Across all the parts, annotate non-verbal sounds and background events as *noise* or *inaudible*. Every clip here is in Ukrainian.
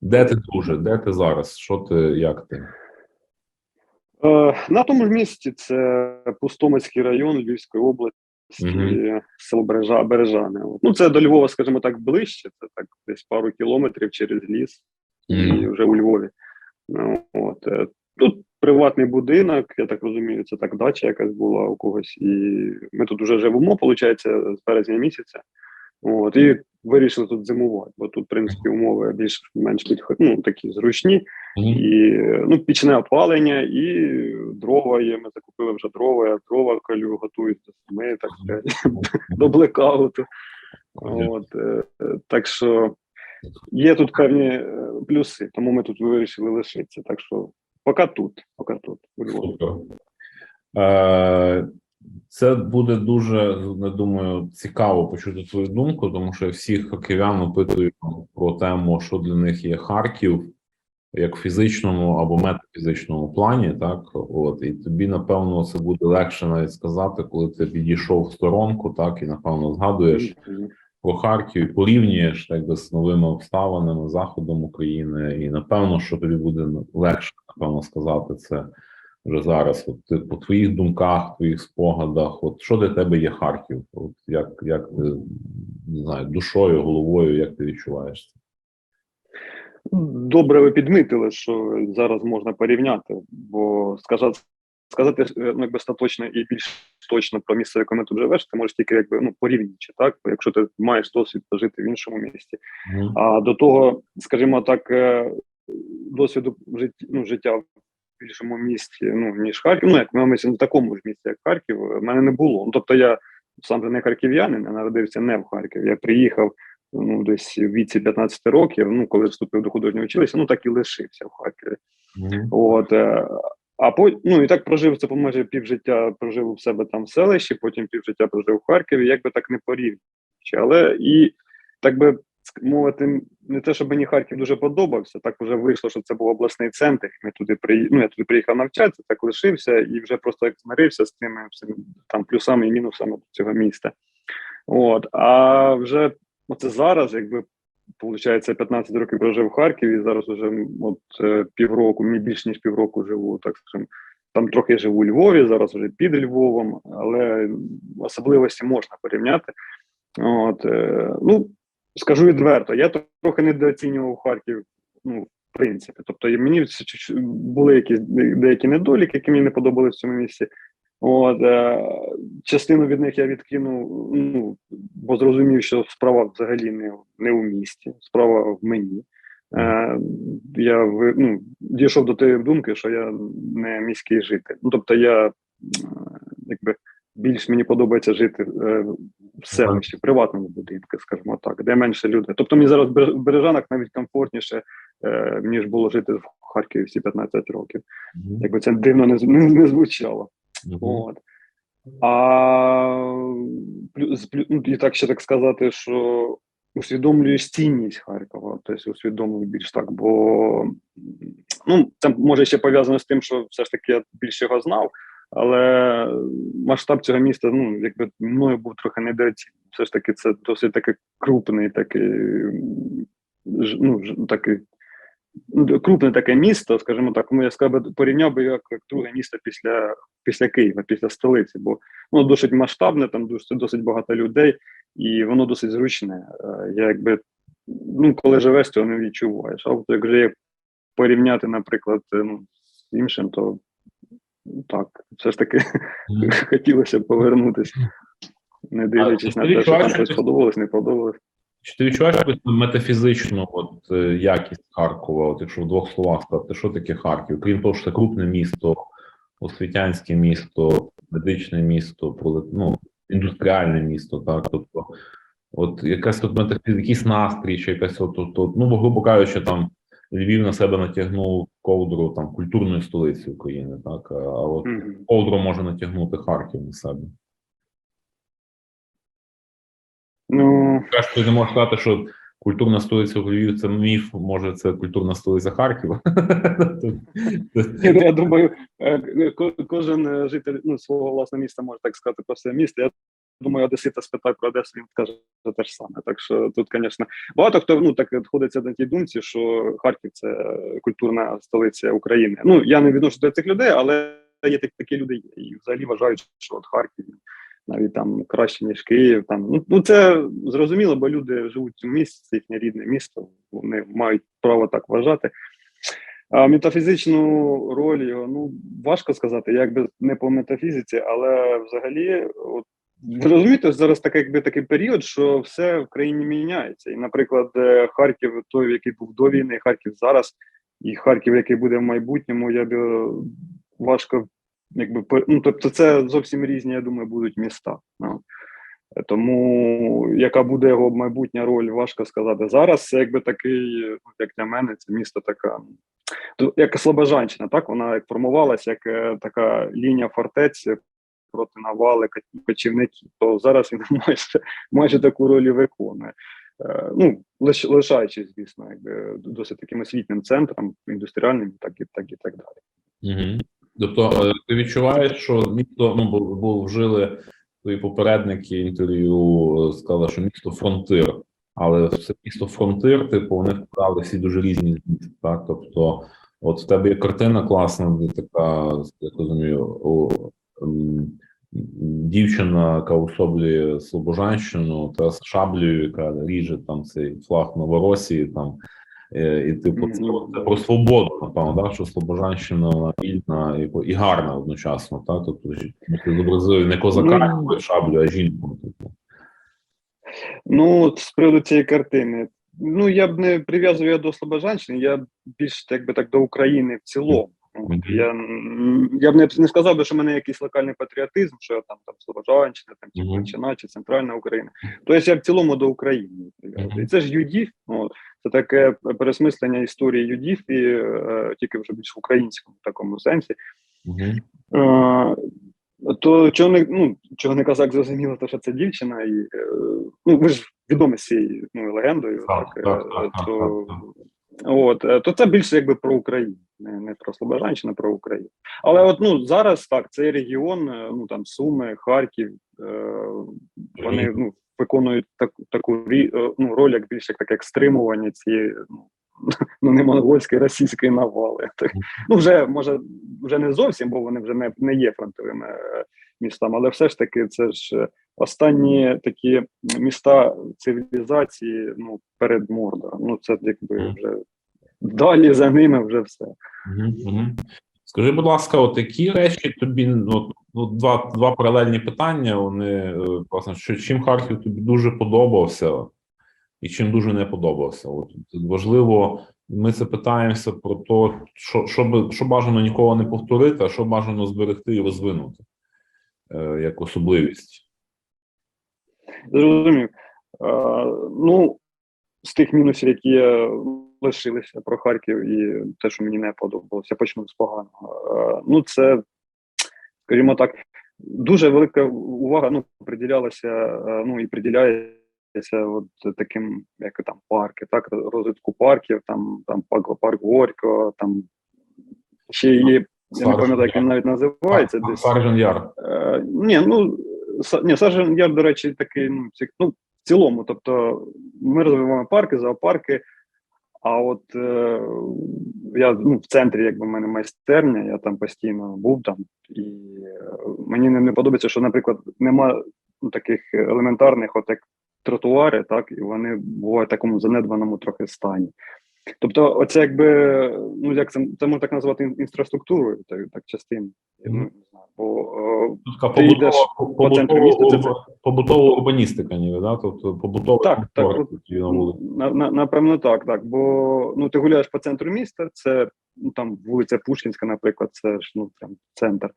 Де ти дуже? Де ти зараз? Що ти, як ти? Е, На тому ж місці це Пустомицький район Львівської області, Мгм. село Бережа, Бережани. Ну, це до Львова, скажімо так, ближче, це так десь пару кілометрів через ліс, і вже у Львові. Ну, от. е, Тут приватний будинок, я так розумію, це так дача якась була у когось. І ми тут вже живемо, виходить, з березня місяця. От, і вирішили тут зимувати, бо тут, в принципі, умови більш-менш підход- ну, такі зручні. І ну, пічне опалення, і дрова є. Ми закупили вже дрова, я дрова калю, готують до зими, так сказати, *laughs* до блекауту. От, е, так що є тут певні е, плюси, тому ми тут вирішили лишитися. Так що поки тут, поки тут. Е, Це буде дуже, я думаю, цікаво почути твою думку, тому що всіх харків'ян опитую про тему, що для них є Харків, як в фізичному або метафізичному плані, так? От і тобі напевно це буде легше навіть сказати, коли ти підійшов в сторонку, так і напевно згадуєш про Харків і порівнюєш так би з новими обставинами заходом України, і напевно, що тобі буде легше напевно сказати це вже зараз. От ти по твоїх думках, твоїх спогадах, от що для тебе є Харків? От як, як ти не знаю, душою, головою, як ти відчуваєш це? Добре, ви підмітили, що зараз можна порівняти, бо сказати, сказати е, ну, якби остаточно і більш точно про місце, в якому ти живеш, ти можеш тільки якби ну порівнюючи, так? Якщо ти маєш досвід пожити в іншому місті. Мгм. А до того, скажімо так, е, досвіду ну, життя більшому місті, ну ніж Харків. Ну як ми в такому ж місті, як Харків, в мене не було. Ну тобто я сам же не харків'янин, я народився не в Харкові. Я приїхав ну десь в віці 15 років. Ну коли вступив до художнього училища, ну так і лишився в Харкові. Мгм. От е, а по ну і так прожив це по майже півжиття прожив у себе там в селищі, потім півжиття прожив в Харкові. Як би так не порівнюючи. Але і так би мовити, не те, щоб мені Харків дуже подобався, так вже вийшло, що це був обласний центр. Ми туди при... ну, я туди приїхав навчатися, так лишився і вже просто як змирився з тими там плюсами і мінусами цього міста. От, а вже оце зараз, якби Получається, 15 років прожив в Харкові, зараз вже от е, півроку, мені більш ніж півроку живу, так скажемо. Там трохи живу у Львові, зараз вже під Львовом, але особливості можна порівняти. От, е, ну, скажу відверто, я трохи недооцінював Харків, ну, в принципі. Тобто, мені були якісь деякі недоліки, які мені не подобалися в цьому місці. От, е, частину від них я відкинув, ну, бо зрозумів, що справа взагалі не, не у місті, справа в мені. Е, я ну, дійшов до тієї думки, що я не міський житель. Ну, тобто, я е, якби більш мені подобається жити е, в селищі, в приватному будинку, скажімо так, де менше людей. Тобто мені зараз в Бережанах навіть комфортніше, е, ніж було жити в Харкові всі 15 років. Мгм. Якби це дивно не, не, не звучало. Мгм. От. А плюс, плю- ну, і так ще так сказати, що усвідомлюєш цінність Харкова, тобто усвідомлюю більш так, бо ну, це може ще пов'язано з тим, що все ж таки я більше його знав, але масштаб цього міста, ну, якби мною був трохи недооцінений. Все ж таки, це досить таки крупний такий, ну, такий ну, крупне таке місто, скажімо так, ну я сказав би порівняв би як, друге місто після, після Києва, після столиці, бо воно досить масштабне, там досить, досить багато людей, і воно досить зручне. Е, Я якби ну, коли живеш, цього не відчуваєш. А от як вже порівняти, наприклад, е, ну, з іншим, то так, все ж таки Мгм. *laughs* хотілося б повернутися, не дивлячись на те, що там щось подобалось, не подобалось. Чи ти відчуваєш якусь метафізичну от, е, якість Харкова? От якщо в двох словах сказати, що таке Харків? Крім того, що це крупне місто, освітянське місто, медичне місто, ну, індустріальне місто, так? Тобто, от якась тут метафіз, якийсь настрій, чи якась от, от, от, ну, бо, грубо кажучи, там Львів на себе натягнув ковдру там культурної столиці України, так? А от Мгм. ковдру може натягнути Харків на себе. Ну, ти не можеш сказати, що культурна столиця Львів це міф, може, це культурна столиця Харкова. *laughs* Я думаю, е, кожен житель ну, свого власного міста може так сказати про своє місто. Я думаю, Одесита спитає про Одесу, він скаже те ж саме. Так що тут, звісно, багато хто ну так відходиться на тій думці, що Харків це культурна столиця України. Ну я не відношу до цих людей, але є так- такі люди, є. і взагалі вважають, що от Харків навіть там краще ніж Київ. Там ну, ну це зрозуміло, бо люди живуть у місті, це їхнє рідне місто. Вони мають право так вважати. А метафізичну роль його, ну важко сказати, якби не по метафізиці, але взагалі, от, ви розумієте, зараз такий, якби такий період, що все в країні міняється. І, наприклад, е, Харків, той, який був до війни, Харків зараз, і Харків, який буде в майбутньому, я б е, важко, якби ну, тобто, це зовсім різні, я думаю, будуть міста. Ну. Е, Тому яка буде його майбутня роль, важко сказати. Зараз це якби такий, ну, як для мене, це місто така як Слобожанщина, так вона як формувалася як така лінія фортець проти навали кочівників. То зараз він *laughs* майже, майже таку роль виконує. Е, Ну, лиш, лишаючись, звісно, якби досить таким освітнім центром, індустріальним, так і так і так далі. Угу. Тобто, е, ти відчуваєш, що місто, ну, бо, вжили твої попередники інтерв'ю, е, сказали, що місто фронтир, але це місто фронтир, типу, вони вкрали всі дуже різні змісти, так? Тобто, от в тебе є картина класна, де така, я розумію, дівчина, яка особлює Слобожанщину, та з шаблею, яка ріже там цей флаг Новоросії, там, Е, І, типу, це, це про свободу, напевно, так? що Слобожанщина вона вільна і, і гарна одночасно, так? Тобто, ти зобразив не козака Ну, шаблю, а жінку. Типу. Ну, з приводу цієї картини. Ну, я б не прив'язував до Слобожанщини, я б більш якби так до України в цілому. Я, я б не, не сказав би, що в мене якийсь локальний патріотизм, що я там, там Слобожанщина, там чи. Галичина, чи Центральна Україна. Тобто я в цілому до України. І це ж ЮДІФ, ну, от, це таке пересмислення історії ЮДІФ, і е, тільки вже більш в українському такому сенсі. Е, то чого не ну чого не казак зрозуміло, то що це дівчина, і е, ну ви ж відомі з цією ну, легендою, Так, так, так, е, так, так, то, так, От, е, то це більше якби про Україну, не, не про Слобожанщину, а про Україну. Але от ну зараз так, цей регіон, е, ну там Суми, Харків, е, вони ну, виконують так, таку е, ну, роль, як більше як таке як стримування цієї ну, *laughs* ну не монгольської, російської навали. Так, *laughs* ну вже може вже не зовсім, бо вони вже не, не є фронтовими містами, але все ж таки це ж е, останні такі міста цивілізації ну, перед Мордором. Ну це якби вже далі за ними вже все. Скажи, будь ласка, от які речі тобі ну, ну два, два паралельні питання. Вони е, власне, що чим Харків тобі дуже подобався, і чим дуже не подобався. От важливо, ми це питаємося про те, що, що, що бажано нікого не повторити, а що бажано зберегти і розвинути як особливість. Зрозумів. Е, ну, з тих мінусів, які лишилися про Харків, і те, що мені не подобалося, почну з поганого. Е, ну, це, скажімо так, дуже велика увага ну, приділялася, е, ну і приділяється от таким, як там парки, так, розвитку парків, там, там парк, Горького, там ще є, я не пам'ятаю, як він навіть називається. десь. Саржен Яр. Е, ні, ну ні, Яр, до речі, такий, ну, ну, в цілому, тобто ми розвиваємо парки, зоопарки. А от е, я ну, в центрі, якби в мене майстерня, я там постійно був там, і е, мені не, не подобається, що, наприклад, нема ну, таких елементарних, от як тротуари, так, і вони бувають в такому занедбаному трохи стані. Тобто, оце якби, ну як це, це можна так назвати інфраструктурою, так, так. Ну, не знаю, бо побутова, по центру міста, це- побутова урбаністика, ніби, да? тобто побутова Так, так, які на. На, на, напевно, так, так. Бо ну, ти гуляєш по центру міста, це ну, там вулиця Пушкінська, наприклад, це ж ну, прям центр.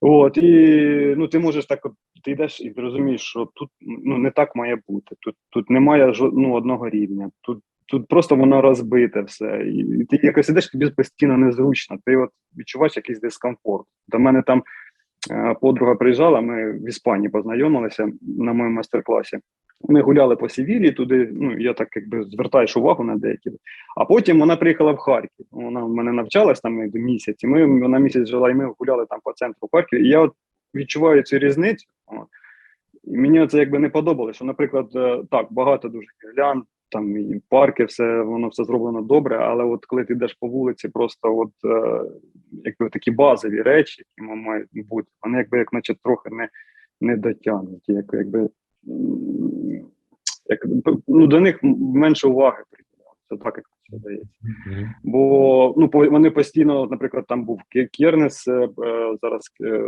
От, і ну, ти можеш так, от, ти йдеш і ти розумієш, що тут ну, не так має бути. Тут, тут немає жо- ну, одного рівня. Тут, тут просто воно розбите все. І, ти якось ідеш, тобі постійно незручно. Ти от відчуваєш якийсь дискомфорт. До мене там е, подруга приїжджала, ми в Іспанії познайомилися на моєму майстер-класі. Ми гуляли по Севілії туди. Ну я так якби звертаєш увагу на деякі. А потім вона приїхала в Харків. Вона в мене навчалась там якби, місяць. І ми вона місяць жила, і ми гуляли там по центру Харкова. І я от відчуваю цю різницю. І мені це якби не подобалося. Що, наприклад, е, так, багато дуже гірлянд, там і парки, все воно все зроблено добре. Але от коли ти йдеш по вулиці, просто от е, якби такі базові речі, які мають бути, вони якби як наче трохи не, не дотягнуті, як, якби як, ну, до них менше уваги приділяється, так як мені здається. Бо ну вони постійно, наприклад, там був Ке- Кернес, е, е, зараз е,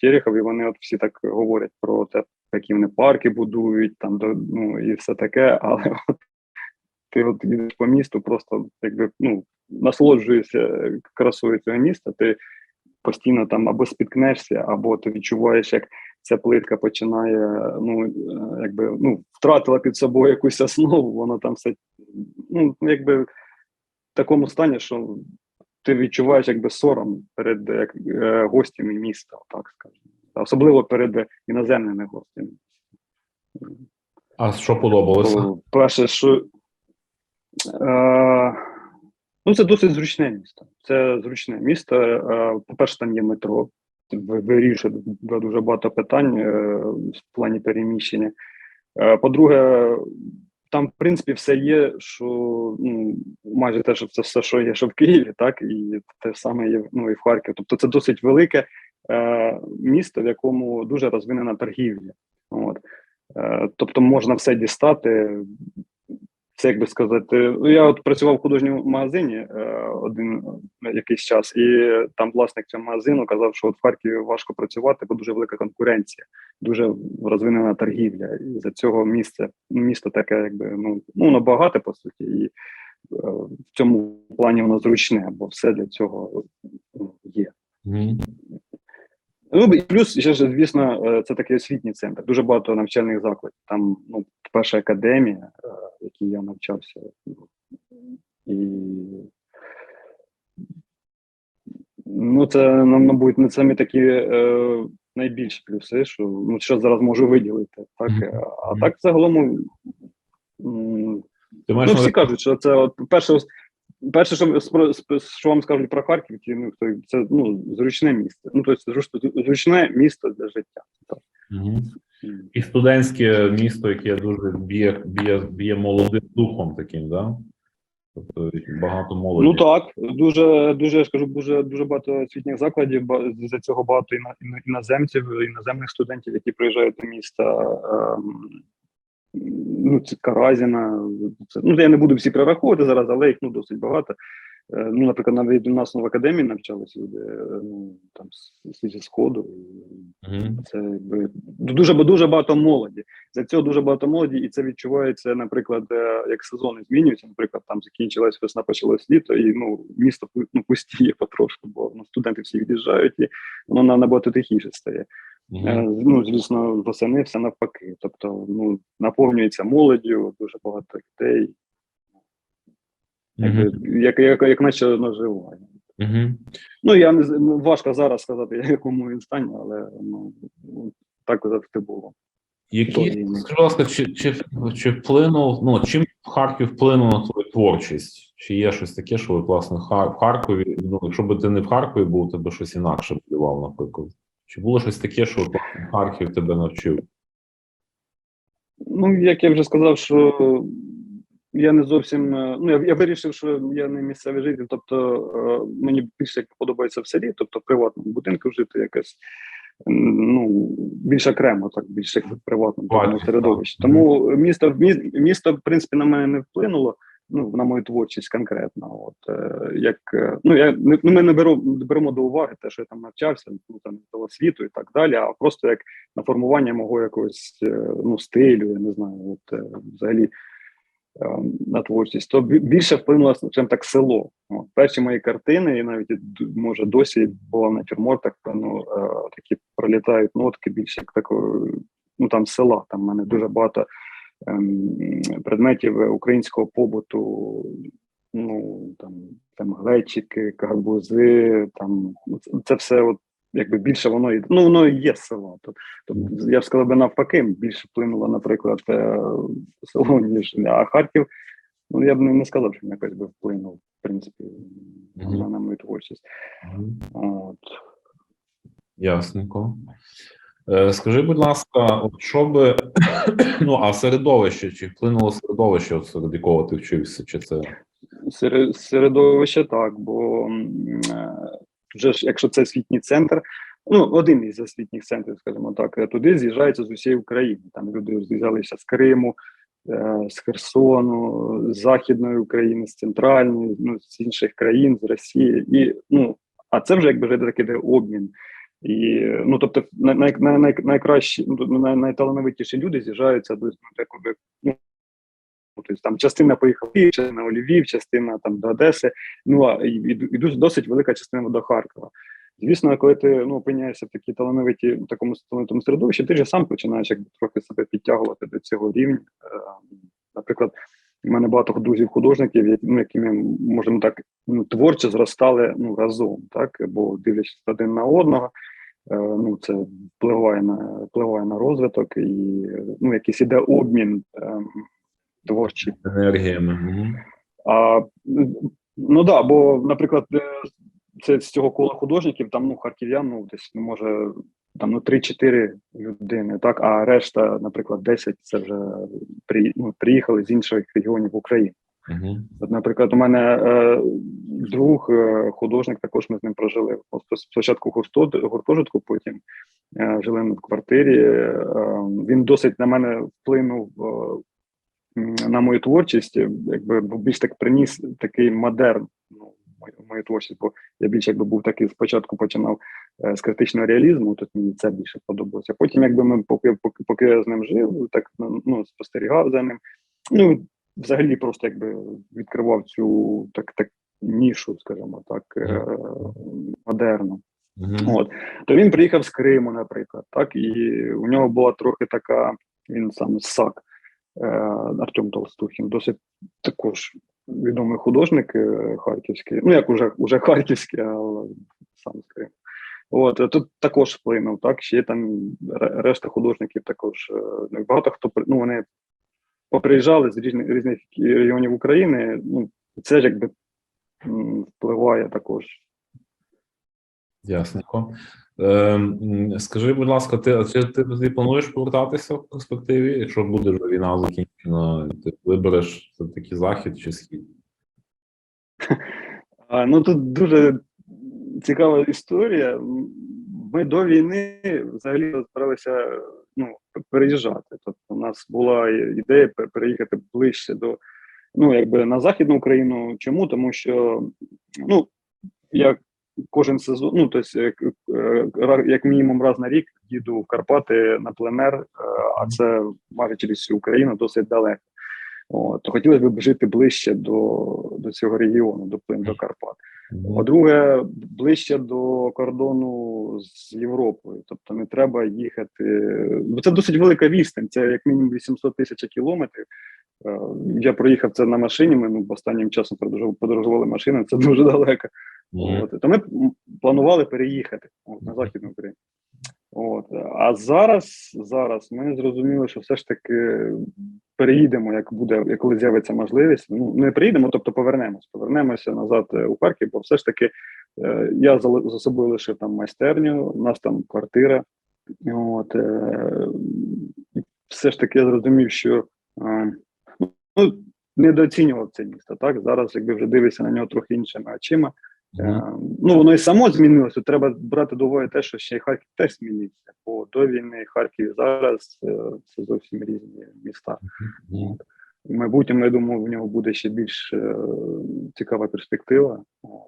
Терехов, і вони от всі так говорять про те, які вони парки будують, там ну і все таке. Але от ти от їдеш по місту, просто якби ну насолоджуєшся красою цього міста. Ти постійно там або спіткнешся, або ти відчуваєш, як ця плитка починає, ну е, якби ну втратила під собою якусь основу, воно там все ну якби в такому стані, що ти відчуваєш якби сором перед як, е, гостями міста, так скажемо, особливо перед іноземними гостями. А що подобалося? Перше, що ну, це досить зручне місто. Це зручне місто. Е, по-перше, там є метро. Вирішує дуже багато питань е, в плані переміщення. Е, по-друге, там, в принципі, все є, що ну, майже те, що це все, що є, що в Києві, так, і те саме є ну, і в Харкові. Тобто це досить велике е, місто, в якому дуже розвинена торгівля. От. Е, Тобто можна все дістати. Це як би сказати, ну, я от працював в художньому магазині е, один е, якийсь час, і там власник цього магазину казав, що от в Харкові важко працювати, бо дуже велика конкуренція, дуже розвинена торгівля. І за цього місце місто таке, якби ну, ну набагато по суті, і е, в цьому плані воно зручне, бо все для цього ну, є. Мгм. Ну і плюс ще ж, звісно, е, це такий освітній центр. Дуже багато навчальних закладів. Там ну, перша академія, е, в якій я навчався, і ну, це нам, мабуть, не самі такі е, найбільші плюси, що ну що зараз можу виділити. Так а так загалом. Ти маєш Ну, всі кажуть, що це от перше, перше, що, що вам скажуть про Харків, ну, це ну, зручне місто. Ну, тобто, зруч- зручне місто для життя. Так. І студентське місто, яке дуже б'є, б'є, б'є молодим духом таким, да? Тобто багато молоді. Ну так, дуже, дуже я ж кажу, дуже, дуже багато освітніх закладів, за цього багато іно- іноземців, іноземних студентів, які приїжджають до міста. Ем, ну, це Каразіна. Це, ну, я не буду всі перераховувати зараз, але їх ну, досить багато. Е, Ну, наприклад, навіть у нас в академії навчалися люди, е, ну, там, з- зі сходу. Це дуже дуже багато молоді. За цього дуже багато молоді, і це відчувається, наприклад, е, як сезони змінюються. Наприклад, там закінчилась весна, почалось літо, і ну місто ну, пустіє потрошку, бо ну, студенти всі від'їжджають, і воно набагато тихіше стає. Е, Ну, звісно, восени все навпаки. Тобто, ну наповнюється молоддю, дуже багато дітей, якби, як, як, як наче наживає. Мгм. Ну я не ну, важко зараз сказати, якому він стані, але ну так завжди було. Які, скажи, ласка, чи, чи, чи вплинув, ну, чим Харків вплинув на твою творчість? Чи є щось таке, що от, власне, в Харкові, ну, якщо б ти не в Харкові був, тебе щось інакше будував, наприклад? Чи було щось таке, що Харків тебе навчив? Ну, як я вже сказав, що я не зовсім. е, Ну, я, я вирішив, що я не місцевий житель, тобто е, мені більше подобається в селі, тобто в приватному будинку жити якось. Ну, більш окремо, так більше як в приватному середовищі. Тому місто, місто, в принципі, на мене не вплинуло. Ну, на мою творчість конкретно. От е, як е, ну я не ну, ми не не беремо до уваги те, що я там навчався, ну там до освіту і так далі, а просто як на формування мого якогось е, ну стилю, я не знаю, от взагалі на творчість, то більше вплинуло, скажімо так, село. От, перші мої картини, і навіть може досі була в натюрмортах, ну такі пролітають нотки більше як такої, ну там села. Там в мене дуже багато предметів українського побуту. Ну там, там глечики, карбузи, там це, все, от якби більше воно і ну воно і є село. Тобто, я б сказав би навпаки, більше вплинуло, наприклад, е, село, ніж а Харків. Ну я б не, сказав, що він якось би вплинув, в принципі, на, мою творчість. От. Ясненько. Е, Скажи, будь ласка, от що би *coughs* ну а середовище, чи вплинуло середовище, от серед якого ти вчився, чи це Серед- Середовище так, бо е, вже ж, якщо це освітній центр, ну один із освітніх центрів, скажімо так, е, туди з'їжджаються з усієї України. Там люди з'їжджалися з Криму, з Херсону, з Західної України, з центральної, ну з інших країн, з Росії, і ну а це вже якби вже такий обмін. І ну тобто най, най, най, най, найкращі, ну, най, найталановитіші люди з'їжджаються до ну, такої, ну, Тобто там частина поїхала частина у Львів, частина там до Одеси. Ну а і, і, досить велика частина до Харкова. Звісно, коли ти ну, опиняєшся в такій талановитій в такому талановитому середовищі, ти ж сам починаєш якби трохи себе підтягувати до цього рівня. Е, Наприклад, у мене багато друзів художників, які, ну, можемо так ну, творчо зростали ну, разом, так бо дивлячись один на одного. е, Ну, це впливає на впливає на розвиток і ну, якийсь іде обмін ем, творчий. енергіями? А, ну да, бо, наприклад, е, це з цього кола художників, там ну харків'ян, ну десь ну, може там ну 3-4 людини, так, а решта, наприклад, 10 це вже при, ну, приїхали з інших регіонів України. Мгм. От, наприклад, у мене е, друг е, художник, також ми з ним прожили спочатку гуртожитку, потім е, жили в квартирі. Е, він досить на мене вплинув е, на мою творчість, якби більш так приніс такий модерн ну, мою, творчість, бо я більш якби був такий спочатку починав е, з критичного реалізму, тут мені це більше подобалося. Потім, якби ми поки, поки, поки я з ним жив, так ну, спостерігав за ним. Ну, взагалі просто якби відкривав цю так, так нішу, скажімо так, е, модерну. Мгм. От то він приїхав з Криму, наприклад, так і у нього була трохи така. Він сам САК Артем Толстухін, досить також відомий художник е, харківський. Ну як уже уже харківський, але сам з Криму. От е, тут також вплинув, так ще там решта художників також е, багато хто ну вони поприїжджали з різних різних регіонів України. Ну це ж якби впливає також. Ясненько. Е, скажи, будь ласка, ти, а чи ти, ти плануєш повертатися в перспективі? Якщо буде вже війна закінчена, ти вибереш це такий захід чи схід? Ну тут дуже цікава історія. Ми до війни взагалі збиралися ну, переїжджати. Тобто, у нас була ідея переїхати ближче до ну, якби на Західну Україну. Чому? Тому що ну, я кожен сезон, ну тобто, як, е, як мінімум раз на рік їду в Карпати на пленер, е, а це майже через всю Україну досить далеко. От, то хотілося б жити ближче до, до цього регіону, до плин до Карпат. По-друге, ближче до кордону з Європою. Тобто не треба їхати. Бо це досить велика відстань, це як мінімум 800 тисяч кілометрів. Е, Я проїхав це на машині. Ми ну, останнім часом подорожували, машиною, це дуже далеко. Мгм. От, то ми планували переїхати от, на Західну Україну. От. А зараз, зараз ми зрозуміли, що все ж таки переїдемо, як буде, коли з'явиться можливість. Ну, не переїдемо, тобто повернемось. Повернемося назад е, у Харків, бо все ж таки е, я за, за собою лишив там майстерню, у нас там квартира. От, все ж таки я зрозумів, що ну, недооцінював це місто. Так зараз, якби вже дивишся на нього трохи іншими очима. Мгм. Е, Ну, воно і само змінилося. Треба брати до уваги те, що ще й Харків теж змінився. Бо до війни Харків і зараз е, це зовсім різні міста. Мгм. В майбутньому, я думаю, в нього буде ще більш е, цікава перспектива.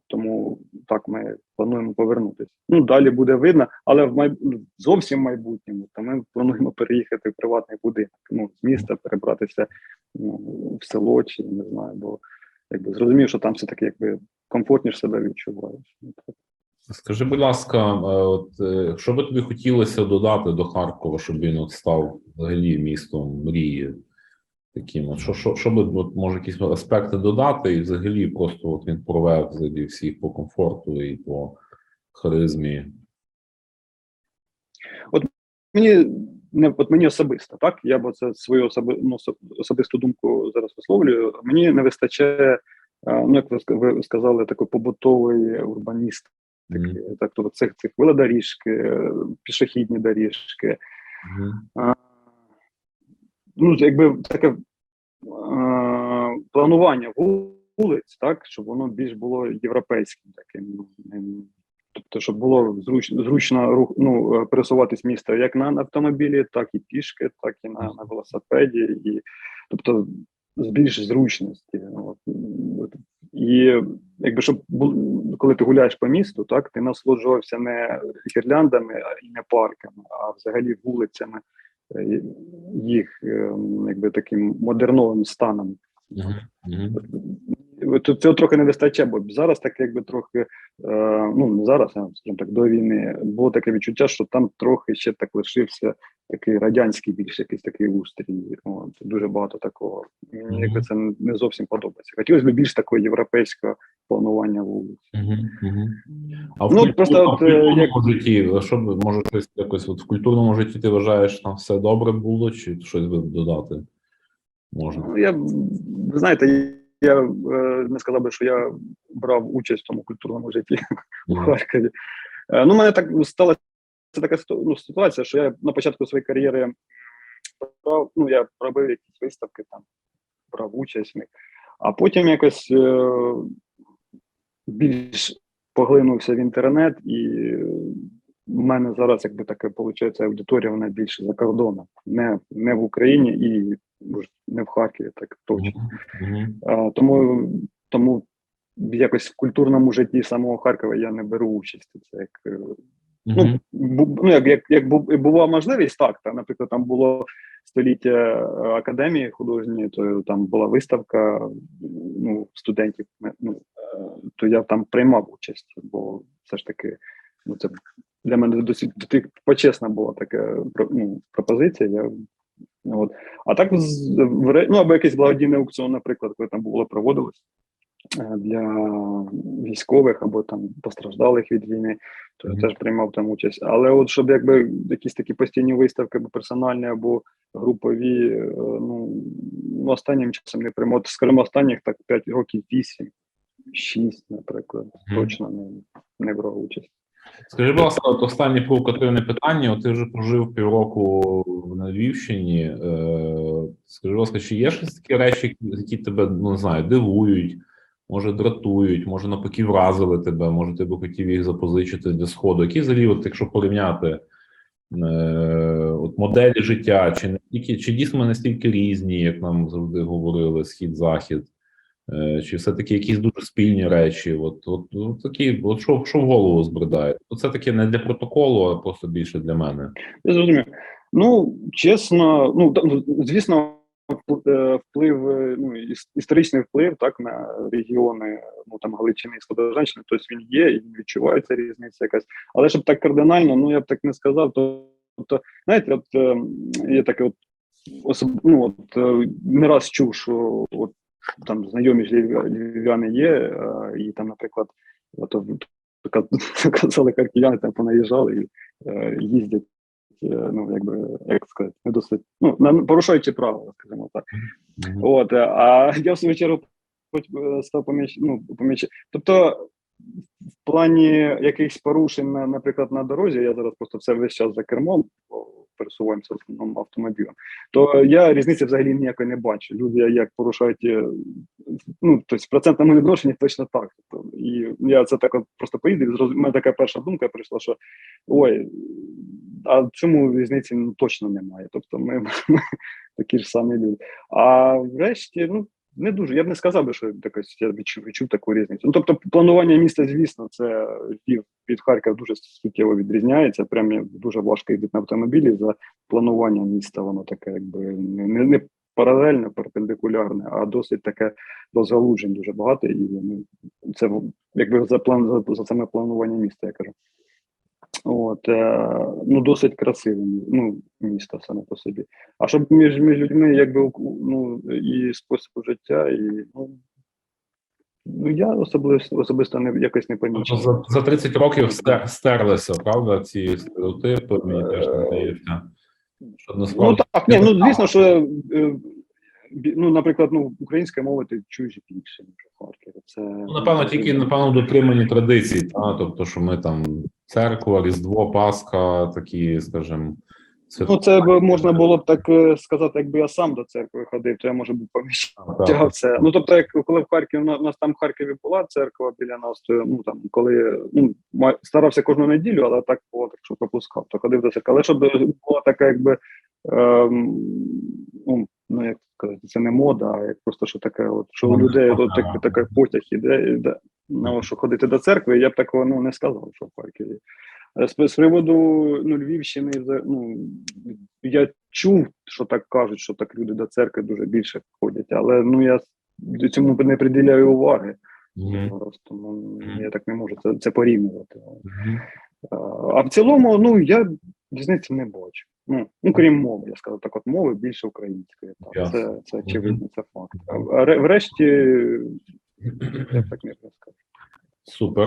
Тому так ми плануємо повернутися. Ну далі буде видно, але в майб... зовсім майбутньому, то ми плануємо переїхати в приватний будинок. Ну, з міста перебратися ну, в село чи не знаю, бо якби зрозумів, що там все таки якби комфортніше себе відчуваєш. Ну. Скажи, будь ласка, е, от е, що би тобі хотілося додати до Харкова, щоб він от став взагалі містом мрії? Таким, от що, що, що би от, може якісь аспекти додати, і взагалі просто от він порве взагалі всіх по комфорту і по харизмі. Мені не от мені особисто, так я бо це свою особи, ну, особисту думку зараз висловлюю. Мені не вистачає, е, ну як ви сказали, такої побутової урбаністики. такі. Так, тобто цих цих велодоріжки, пішохідні доріжки. Мгм. Ну, якби таке е, планування вулиць, так, щоб воно більш було європейським таким. ну, Тобто, щоб було зручно, зручно рух, ну, е, пересуватись місто як на автомобілі, так і пішки, так і на, на велосипеді, і тобто з більш зручності. От. І якби щоб коли ти гуляєш по місту, так ти насолоджувався не гірляндами і не парками, а взагалі вулицями, їх е, якби таким модерновим станом. Тут цього трохи не вистачає, бо зараз так якби трохи, е, ну не зараз, а скажімо так, до війни було таке відчуття, що там трохи ще так лишився такий радянський більш якийсь такий устрій. От, дуже багато такого. Мені якби це не зовсім подобається. Хотілося б більш такого європейського планування вулиць. А в, Ну, культурному, просто от, в культурному як- житті, що б, може щось якось от в культурному житті ти вважаєш, там все добре було, чи щось би додати можна? Ну, я ви знаєте, я е, не сказав би, що я брав участь в тому культурному житті у Харкові. Е, Ну, мене так сталася така ну, ситуація, що я на початку своєї кар'єри брав, ну, я робив якісь виставки, там, брав участь в них, а потім якось е, більш поглинувся в інтернет, і в мене зараз, якби таке виходить, аудиторія вона більше за кордоном, не, не в Україні і може, не в Харкові, так точно. А, тому, тому якось в культурному житті самого Харкова я не беру участі. Це як е, ну, бу, ну як, як, як була можливість, так. Та, наприклад, там було століття е, академії художньої, то там була виставка ну, студентів. Ну, е, то я там приймав участь, бо все ж таки, ну це для мене досить почесна була така ну, пропозиція. Я, от. А так ну, або якийсь благодійний аукціон, наприклад, коли там було проводилось е, для військових або там постраждалих від війни, то я Мгм. теж приймав там участь. Але от щоб якби якісь такі постійні виставки, або персональні, або групові, е, ну ну, останнім часом не приймав. От, Скажімо, останніх так 5 років 8, 6, наприклад, Мгм. точно не, не брав участь. Скажи, будь ласка, останнє провокативне питання. От ти вже прожив півроку на Львівщині. Е, скажи, будь ласка, чи є щось такі речі, які тебе ну не знаю, дивують, може дратують, може навпаки вразили тебе, може ти би хотів їх запозичити для сходу. Які взагалі, от якщо порівняти е, от моделі життя, чи не тільки чи дійсно настільки різні, як нам завжди говорили, схід-захід? Е, Чи все-таки якісь дуже спільні речі? От, от, от такі, от що, що в голову збридає? Це таке не для протоколу, а просто більше для мене. Я зрозумів. Ну, чесно, ну ну, звісно, е, вплив, е, ну історичний вплив так на регіони, ну там Галичини і Слобожанщини, тобто він є і відчувається різниця якась. Але щоб так кардинально, ну я б так не сказав. То- Тобто, знаєте, от е, є таке от особ... ну, от е, не раз чув, що от там знайомі ж львів'яни є, е, і там, наприклад, от, казали харків'яни, там понаїжджали і е, їздять е, ну, якби, як сказати, не досить, ну, порушуючи правила, скажімо так. От, а я в свою чергу став поміч, ну, поміч... Тобто, в плані якихось порушень, наприклад, на дорозі, я зараз просто все весь час за кермом, пересуваємося в основному автомобілем, то я різниці взагалі ніякої не бачу. Люди як порушають, е, ну, тобто в процентному відношенні точно так. Тобто, і я це так от просто поїздив, зрозумів, у мене така перша думка прийшла, що ой, а в цьому різниці ну, точно немає. Тобто ми, *laughs* ми такі ж самі люди. А врешті, ну не дуже. Я б не сказав би, що якось я відчув, відчув таку різницю. Ну тобто, планування міста, звісно, це від Харкова дуже суттєво відрізняється. Прям дуже важко їздити на автомобілі за планування міста. Воно таке, якби не, не, не паралельне, перпендикулярне, а досить таке розгалуджень дуже багато. І ну, це якби за план за, за саме планування міста, я кажу. От, е, ну, досить красиве ну, місто саме по собі. А щоб між, між людьми, якби ну, і спосіб життя, і ну, ну я особисто, особисто не, якось не Тобто помічав. за, за 30 років стер- стерлися, правда, ці стереотипи, мені теж здається. Що Ну так, ні, ну звісно, що е, ну, наприклад, ну, українська мова ти чуєш більше, ніж у Харкові. Це, Ну, напевно, тільки напевно дотримані традиції, та тобто, що ми там церква, Різдво, Пасха, такі, скажімо, Ну, це б можна було б так е, сказати, якби я сам до церкви ходив, то я може б поміщав це. Ну тобто, як коли в Харкові у нас- там в Харкові була церква біля нас, то ну там коли ну старався кожну неділю, але так було так, що пропускав, то ходив до церкви. Але щоб була така, якби ем, ну, ну як сказати, це не мода, а як просто що таке, от що у Ну, людей от так, такий потяг іде, іде. Ну, що ходити до церкви, я б такого ну не сказав, що в Харкові. Е, З, приводу ну, Львівщини, ну я чув, що так кажуть, що так люди до церкви дуже більше ходять, але ну я до цьому не приділяю уваги. Мгм. Просто ну, я так не можу це, це порівнювати. А, А в цілому, ну я різниці не бачу. Ну, ну крім мови, я сказав так, от мови більше української. Так, це, це очевидно, це факт. А врешті, *clears throat* я так не скажу. Супер.